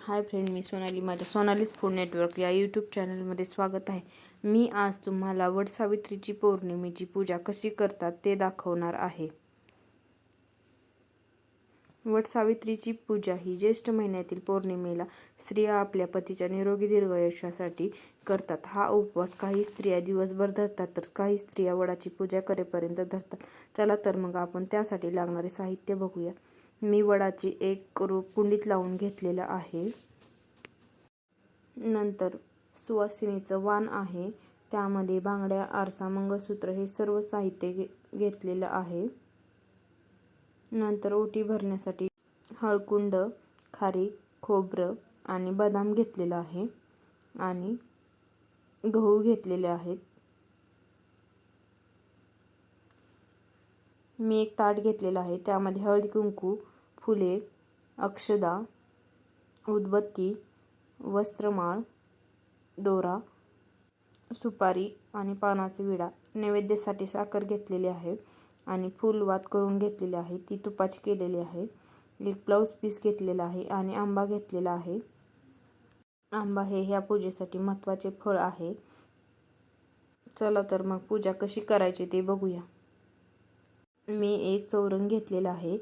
Hi friend मी सोनाली माझ्या Sonali's food network या यूट्यूब चॅनलमध्ये स्वागत आहे. मी आज तुम्हाला वटसावित्रीची पौर्णिमेची पूजा कशी करतात ते दाखवणार आहे. वटसावित्रीची पूजा ही ज्येष्ठ महिन्यातील पौर्णिमेला स्त्रिया आपल्या पतीच्या निरोगी दीर्घायुष्यासाठी करतात. हा उपवास काही स्त्रिया दिवसभर धरतात तर काही स्त्रिया वडाची पूजा करेपर्यंत धरतात. चला तर मग आपण त्यासाठी लागणारे साहित्य बघूया. मी वडाची एक रोप कुंडीत लावून घेतलेलं आहे. नंतर सुवासिनीचं वाण आहे. त्यामध्ये बांगड्या आरसा मंगळसूत्र हे सर्व साहित्य घे घेतलेलं आहे. नंतर ओटी भरण्यासाठी हळकुंड खारी खोबरं आणि बदाम घेतलेलं आहे आणि गहू घेतलेले आहेत. मी एक ताट घेतलेलं आहे. त्यामध्ये हळदी कुंकू फुले अक्षदा उदबत्ती वस्त्रमाळ दोरा सुपारी आणि पानाचा विडा नैवेद्यासाठी साखर घेतलेली आहे आणि फुलवात करून घेतलेली आहे. ती तुपाची केलेली आहे. एक ब्लाऊज पीस घेतलेला आहे आणि आंबा घेतलेला आहे. आंबा हे ह्या पूजेसाठी महत्त्वाचे फळ आहे. चला तर मग पूजा कशी करायची ते बघूया. मी एक चौरंग घेतलेला आहे.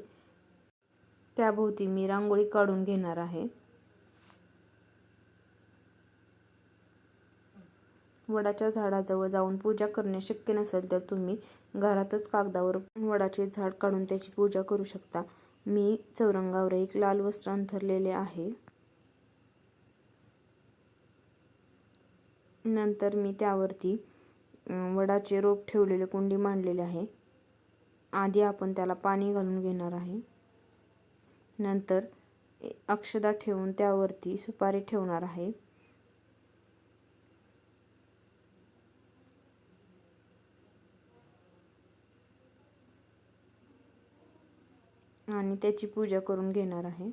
त्याभोवती मी रांगोळी काढून घेणार आहे. वडाच्या झाडाजवळ जाऊन पूजा करणे शक्य नसेल तर तुम्ही घरातच कागदावर वडाचे झाड काढून त्याची पूजा करू शकता. मी चौरंगावर एक लाल वस्त्र अंथरलेले आहे. नंतर मी त्यावरती वडाचे रोप ठेवलेले कुंडी मांडलेले आहे. आधी आपण त्याला पाणी घालून घेणार आहे. नंतर अक्षदा ठेवून त्यावरती सुपारी ठेवणार आहे. आणि त्याची पूजा करून घेणार आहे.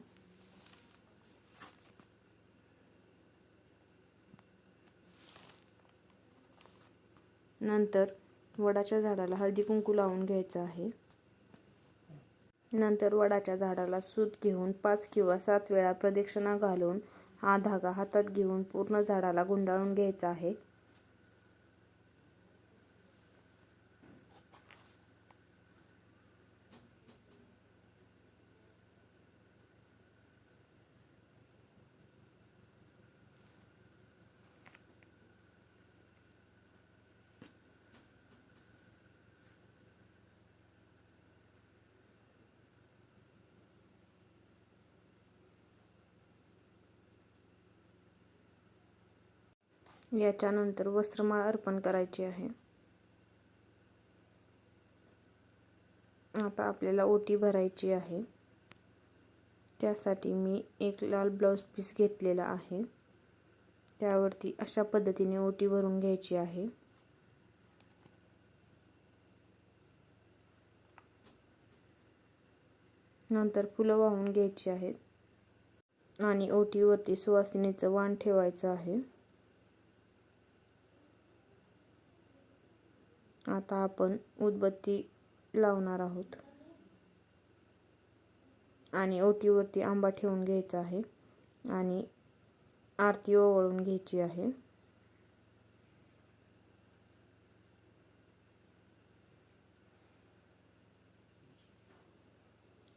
नंतर वडाच्या झाडाला हळदी कुंकू लावून घ्यायचं आहे. नंतर वडाच्या झाडाला सूत घेऊन पाच किंवा सात वेळा प्रदक्षिणा घालून हा धागा हातात घेऊन पूर्ण झाडाला गुंडाळून घ्यायचा आहे. याच्यानंतर वस्त्रमाळ अर्पण करायची आहे. आता आपल्याला ओटी भरायची आहे. त्यासाठी मी एक लाल ब्लाऊज पीस घेतलेला आहे. त्यावरती अशा पद्धतीने ओटी भरून घ्यायची आहे. नंतर फुलं वाहून घ्यायची आहेत. आणि ओटीवरती सुवासिनीचं वाण ठेवायचं आहे. आता आपण उदबत्ती लावणार आहोत. आणि ओटीवरती आंबा ठेवून घ्यायचा आहे. आणि आरती ओवळून घ्यायची आहे.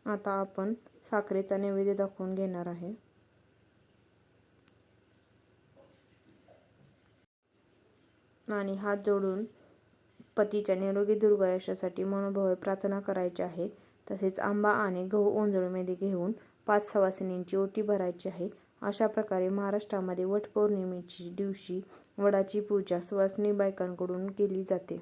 आता आपण साखरेचा नैवेद्य दाखवून घेणार आहे. आणि हात जोडून पतीच्या निरोगी दुर्गायुष्यासाठी मनोभावे प्रार्थना करायची आहे. तसेच आंबा आणि गहू ओंजळीमध्ये घेऊन पाच सवासिनींची ओटी भरायची आहे. अशा प्रकारे महाराष्ट्रामध्ये वटपौर्णिमेची दिवशी वडाची पूजा सुवासिनी बायकांकडून केली जाते.